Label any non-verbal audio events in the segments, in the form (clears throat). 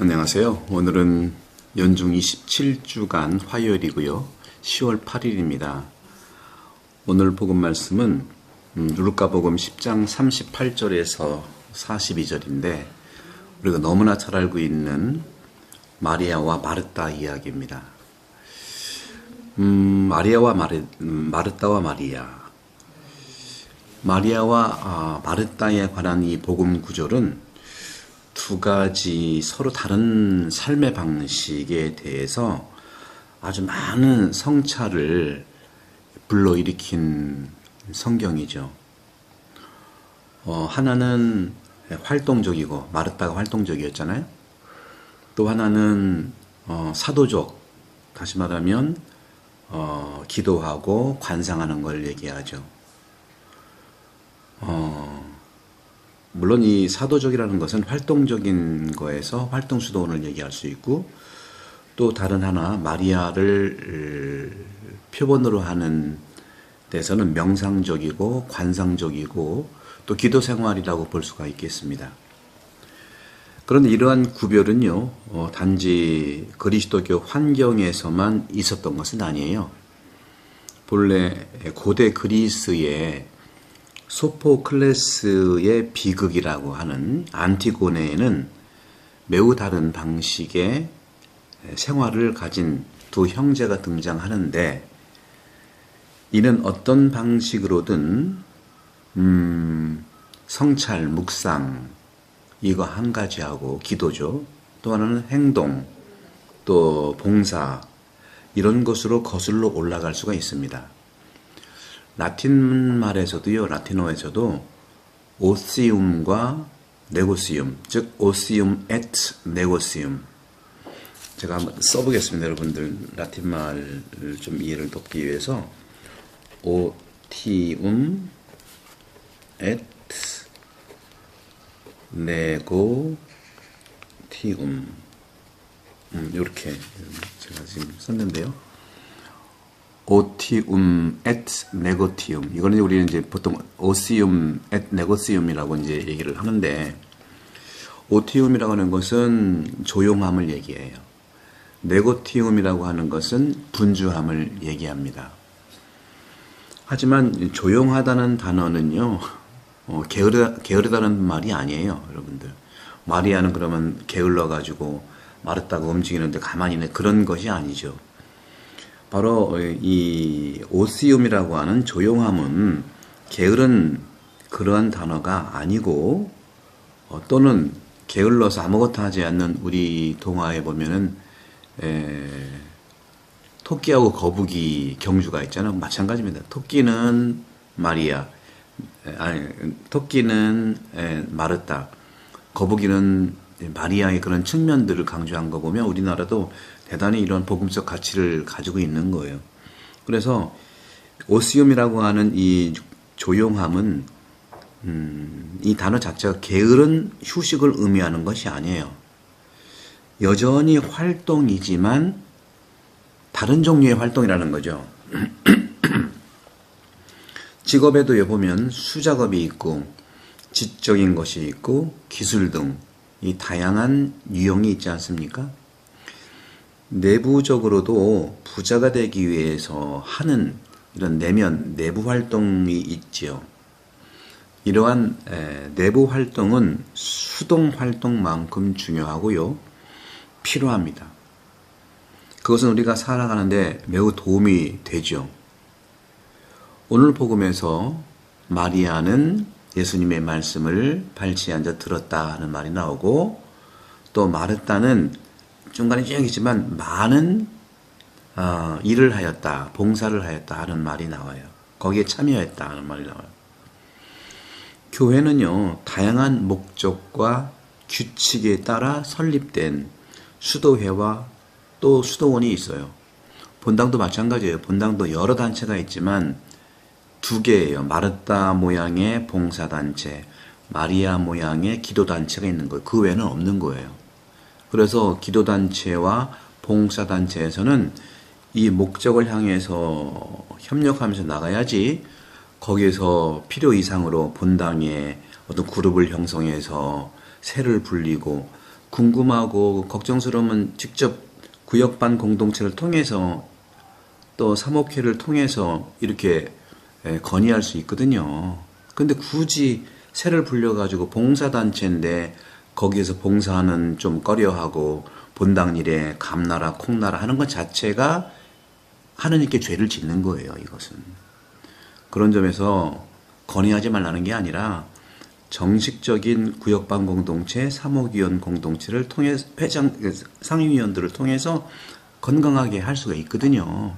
안녕하세요. 오늘은 연중 27주간 화요일이고요. 10월 8일입니다. 오늘 복음 말씀은 음, 루카복음 10장 38절에서 42절인데 우리가 너무나 잘 알고 있는 마리아와 마르타 이야기입니다. 음, 마리아와 마르, 음, 마르타와 마리아. 마리아와 아, 마르타에 관한 이 복음 구절은 두 가지 서로 다른 삶의 방식에 대해서 아주 많은 성찰을 불러일으킨 성경이죠. 어, 하나는 활동적이고 마르타가 활동적이었잖아요. 또 하나는 어, 사도적, 다시 말하면 어, 기도하고 관상하는 걸 얘기하죠. 어, 물론 이 사도적이라는 것은 활동적인 거에서 활동 수도원을 얘기할 수 있고 또 다른 하나 마리아를 표본으로 하는 데서는 명상적이고 관상적이고 또 기도 생활이라고 볼 수가 있겠습니다. 그런데 이러한 구별은요, 어, 단지 그리스도교 환경에서만 있었던 것은 아니에요. 본래 고대 그리스의 소포클레스의 비극이라고 하는 안티고네에는 매우 다른 방식의 생활을 가진 두 형제가 등장하는데 이는 어떤 방식으로든 음, 성찰, 묵상 이거 한 가지하고 기도죠. 또 하나는 행동, 또 봉사 이런 것으로 거슬러 올라갈 수가 있습니다. 라틴 말에서도요, 라틴어에서도 오시움과 네고시움, 즉 오시움 앳 네고시움. 제가 한번 써보겠습니다, 여러분들. 라틴 말을 좀 이해를 돕기 위해서 오티움 앳 네고티움 음, 이렇게 제가 지금 썼는데요. 오티움 앳 네고티움 이거는 우리는 이제 보통 오시움 앳 네고시움이라고 이제 얘기를 하는데 오티움이라고 하는 것은 조용함을 얘기해요. 네고티움이라고 하는 것은 분주함을 얘기합니다. 하지만 조용하다는 단어는요, 어, 게으르, 게으르다는 말이 아니에요, 여러분들. 마리아는 그러면 게을러 가지고 마르다가 움직이는데 가만히 있는 그런 것이 아니죠. 바로 이 오시움이라고 하는 조용함은 게으른 그러한 단어가 아니고 어, 또는 게을러서 아무것도 하지 않는 우리 동화에 보면은 에, 토끼하고 거북이 경주가 있잖아요. 마찬가지입니다. 토끼는 마리아, 아니 토끼는 에, 마르타, 거북이는 마리아의 그런 측면들을 강조한 거 보면 우리나라도 대단히 이런 복음적 가치를 가지고 있는 거예요. 그래서 오시움이라고 하는 이 조용함은 음, 이 단어 자체가 게으른 휴식을 의미하는 것이 아니에요. 여전히 활동이지만 다른 종류의 활동이라는 거죠. (clears throat) 직업에도 보면 수작업이 있고 지적인 것이 있고 기술 등 이 다양한 유형이 있지 않습니까? 내부적으로도 부자가 되기 위해서 하는 이런 내면 내부 활동이 있지요. 이러한 내부 활동은 수동 활동만큼 중요하고요. 필요합니다. 그것은 우리가 살아가는데 매우 도움이 되죠. 오늘 복음에서 마리아는 예수님의 말씀을 발치에 앉아 들었다 하는 말이 나오고 또 마르다는 중간에 쭉 있지만 많은 어, 일을 하였다, 봉사를 하였다 하는 말이 나와요. 거기에 참여했다 하는 말이 나와요. 교회는요, 다양한 목적과 규칙에 따라 설립된 수도회와 또 수도원이 있어요. 본당도 마찬가지예요. 본당도 여러 단체가 있지만 두 개예요. 마르타 모양의 봉사단체, 마리아 모양의 기도단체가 있는 거예요. 그 외에는 없는 거예요. 그래서 기도단체와 봉사단체에서는 이 목적을 향해서 협력하면서 나가야지 거기에서 필요 이상으로 본당에 어떤 그룹을 형성해서 세를 불리고 궁금하고 걱정스러우면 직접 구역반 공동체를 통해서 또 사목회를 통해서 이렇게 예, 건의할 수 있거든요. 근데 굳이 새를 불려가지고 봉사단체인데 거기에서 봉사하는 좀 꺼려하고 본당 일에 감나라 콩나라 하는 것 자체가 하느님께 죄를 짓는 거예요. 이것은 그런 점에서 건의하지 말라는 게 아니라 정식적인 구역반 공동체, 사목위원 공동체를 통해 회장 상임위원들을 통해서 건강하게 할 수가 있거든요.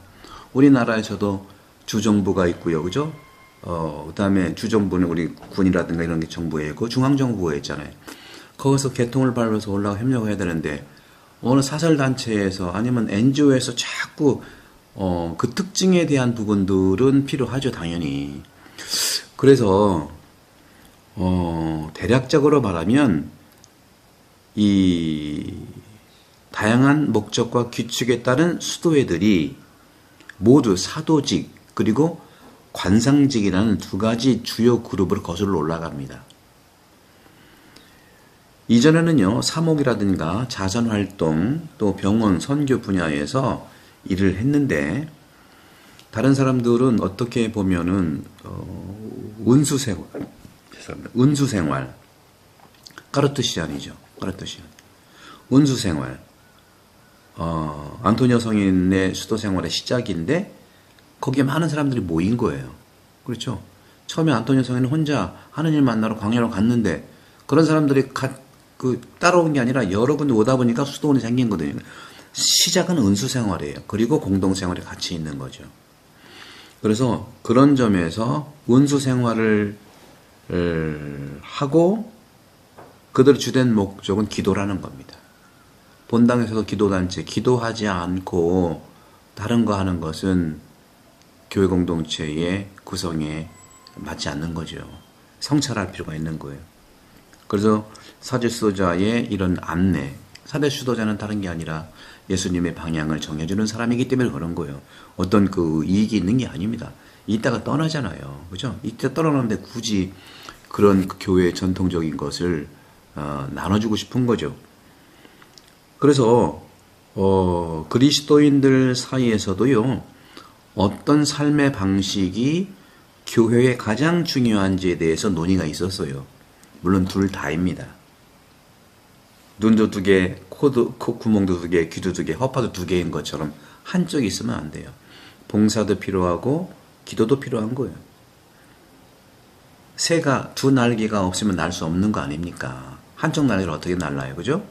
우리나라에서도 주정부가 있고요, 그죠? 어, 그다음에 주정부는 우리 군이라든가 이런 게 정부에 있고 중앙정부가 있잖아요. 거기서 개통을 밟아서 올라가 협력해야 되는데 어느 사설 단체에서 아니면 NGO에서 자꾸 어, 그 특징에 대한 부분들은 필요하죠, 당연히. 그래서 어, 대략적으로 말하면 이 다양한 목적과 규칙에 따른 수도회들이 모두 사도직 그리고 관상직이라는 두 가지 주요 그룹으로 거슬러 올라갑니다. 이전에는요, 사목이라든가 자선활동, 또 병원, 선교 분야에서 일을 했는데, 다른 사람들은 어떻게 보면은, 어, 운수생활, 죄송합니다. 운수생활, 까르트 시안이죠. 까르트 시안. 운수생활, 어, 안토니오 성인의 수도 생활의 시작인데, 거기에 많은 사람들이 모인 거예요. 그렇죠? 처음에 안토니오 성인은 혼자 하느님 만나러 광야로 갔는데, 그런 사람들이 가, 그 따라온 게 아니라 여러 군데 오다 보니까 수도원이 생긴 거거든요. 시작은 은수 생활이에요. 그리고 공동 생활이 같이 있는 거죠. 그래서 그런 점에서 은수 생활을 하고 그들의 주된 목적은 기도라는 겁니다. 본당에서도 기도단체, 기도하지 않고 다른 거 하는 것은 교회 공동체의 구성에 맞지 않는 거죠. 성찰할 필요가 있는 거예요. 그래서 사제 수도자의 이런 안내, 사대 수도자는 다른 게 아니라 예수님의 방향을 정해주는 사람이기 때문에 그런 거예요. 어떤 그 이익이 있는 게 아닙니다. 이따가 떠나잖아요. 그죠? 이때 떠나는데 굳이 그런 그 교회의 전통적인 것을 어, 나눠주고 싶은 거죠. 그래서 어, 그리스도인들 사이에서도요 어떤 삶의 방식이 교회에 가장 중요한지에 대해서 논의가 있었어요. 물론 둘 다입니다. 눈도 두 개, 코도, 코 구멍도 두 개, 귀도 두 개, 허파도 두 개인 것처럼 한쪽이 있으면 안 돼요. 봉사도 필요하고 기도도 필요한 거예요. 새가 두 날개가 없으면 날 수 없는 거 아닙니까? 한쪽 날개를 어떻게 날라요, 그죠?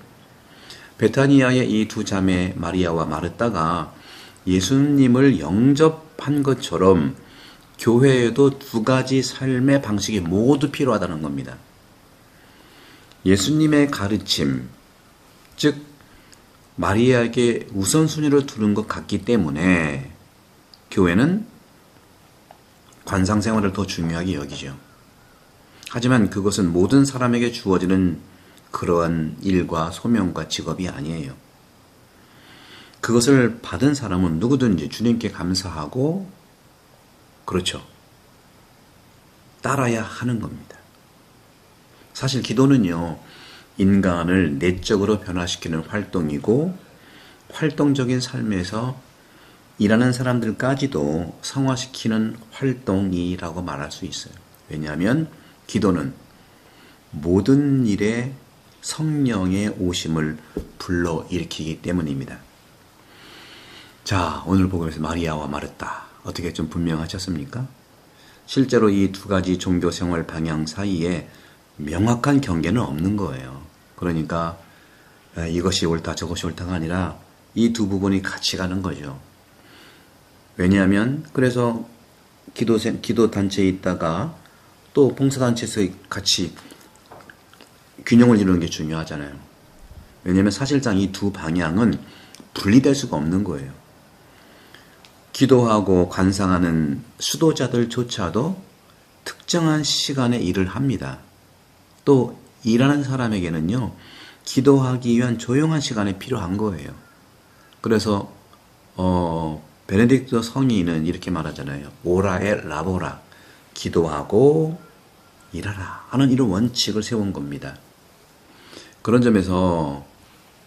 베타니아의 이 두 자매 마리아와 마르다가 예수님을 영접한 것처럼 교회에도 두 가지 삶의 방식이 모두 필요하다는 겁니다. 예수님의 가르침, 즉 마리아에게 우선순위를 두는 것 같기 때문에 교회는 관상 생활을 더 중요하게 여기죠. 하지만 그것은 모든 사람에게 주어지는 그러한 일과 소명과 직업이 아니에요. 그것을 받은 사람은 누구든지 주님께 감사하고 그렇죠. 따라야 하는 겁니다. 사실 기도는요, 인간을 내적으로 변화시키는 활동이고, 활동적인 삶에서 일하는 사람들까지도 성화시키는 활동이라고 말할 수 있어요. 왜냐하면 기도는 모든 일에 성령의 오심을 불러 일으키기 때문입니다. 자, 오늘 복음에서 마리아와 마르타 어떻게 좀 분명하셨습니까? 실제로 이 두 가지 종교 생활 방향 사이에 명확한 경계는 없는 거예요. 그러니까 이것이 옳다 저것이 옳다가 아니라 이 두 부분이 같이 가는 거죠. 왜냐하면 그래서 기도 기도 단체에 있다가 또 봉사 단체에서 같이 균형을 이루는 게 중요하잖아요. 왜냐하면 사실상 이 두 방향은 분리될 수가 없는 거예요. 기도하고 관상하는 수도자들조차도 특정한 시간에 일을 합니다. 또 일하는 사람에게는요, 기도하기 위한 조용한 시간이 필요한 거예요. 그래서 어, 베네딕토 성인은 이렇게 말하잖아요. 오라에 라보라. 기도하고 일하라 하는 이런 원칙을 세운 겁니다. 그런 점에서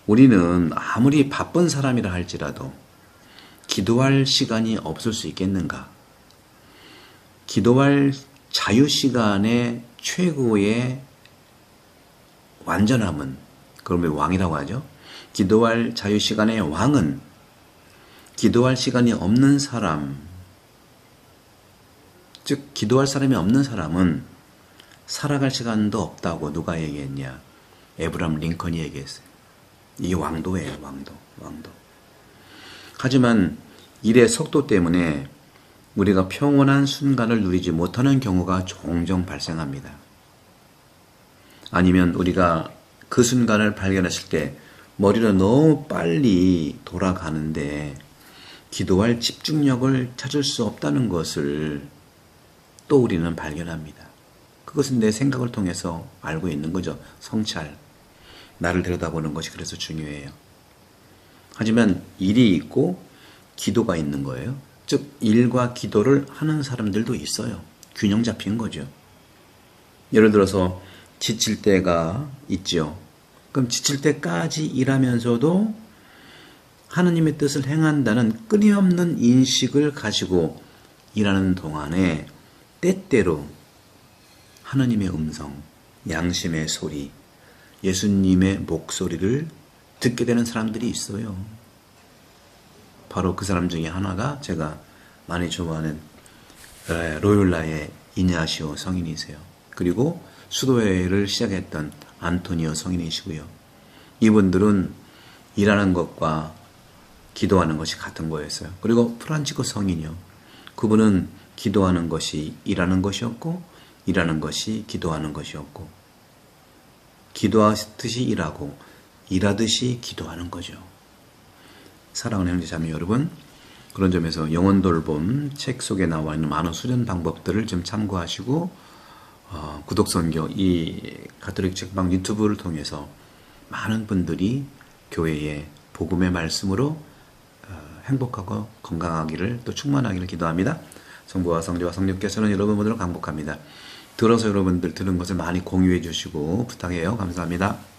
우리는 아무리 바쁜 사람이라 할지라도 기도할 시간이 없을 수 있겠는가? 기도할 자유 시간의 최고의 완전함은 그러면 왕이라고 하죠. 기도할 자유 시간의 왕은 기도할 시간이 없는 사람, 즉 기도할 사람이 없는 사람은 살아갈 시간도 없다고 누가 얘기했냐? 에브람 링컨이 얘기했어요. 이게 왕도예요, 왕도, 왕도. 하지만 일의 속도 때문에 우리가 평온한 순간을 누리지 못하는 경우가 종종 발생합니다. 아니면 우리가 그 순간을 발견했을 때 머리로 너무 빨리 돌아가는데 기도할 집중력을 찾을 수 없다는 것을 또 우리는 발견합니다. 그것은 내 생각을 통해서 알고 있는 거죠. 성찰. 나를 들여다보는 것이 그래서 중요해요. 하지만 일이 있고 기도가 있는 거예요. 즉, 일과 기도를 하는 사람들도 있어요. 균형 잡힌 거죠. 예를 들어서 지칠 때가 있죠. 그럼 지칠 때까지 일하면서도 하느님의 뜻을 행한다는 끊임없는 인식을 가지고 일하는 동안에 때때로 하느님의 음성, 양심의 소리, 예수님의 목소리를 듣게 되는 사람들이 있어요. 바로 그 사람 중에 하나가 제가 많이 좋아하는 로율라의 이냐시오 성인이세요. 그리고 수도회를 시작했던 안토니오 성인이시고요. 이분들은 일하는 것과 기도하는 것이 같은 거였어요. 그리고 프란치코 성인이요. 그분은 기도하는 것이 일하는 것이었고 일하는 것이 기도하는 것이었고 기도하듯이 일하고 일하듯이 기도하는 거죠. 사랑하는 형제 자매 여러분 그런 점에서 영원 돌봄 책 속에 나와 있는 많은 수련 방법들을 좀 참고하시고 어, 구독 선교 이 가톨릭 책방 유튜브를 통해서 많은 분들이 교회의 복음의 말씀으로 어, 행복하고 건강하기를 또 충만하기를 기도합니다. 성부와 성자와 성령께서는 여러분 모두를 강복합니다. 들어서 여러분들 들은 것을 많이 공유해 주시고 부탁해요. 감사합니다.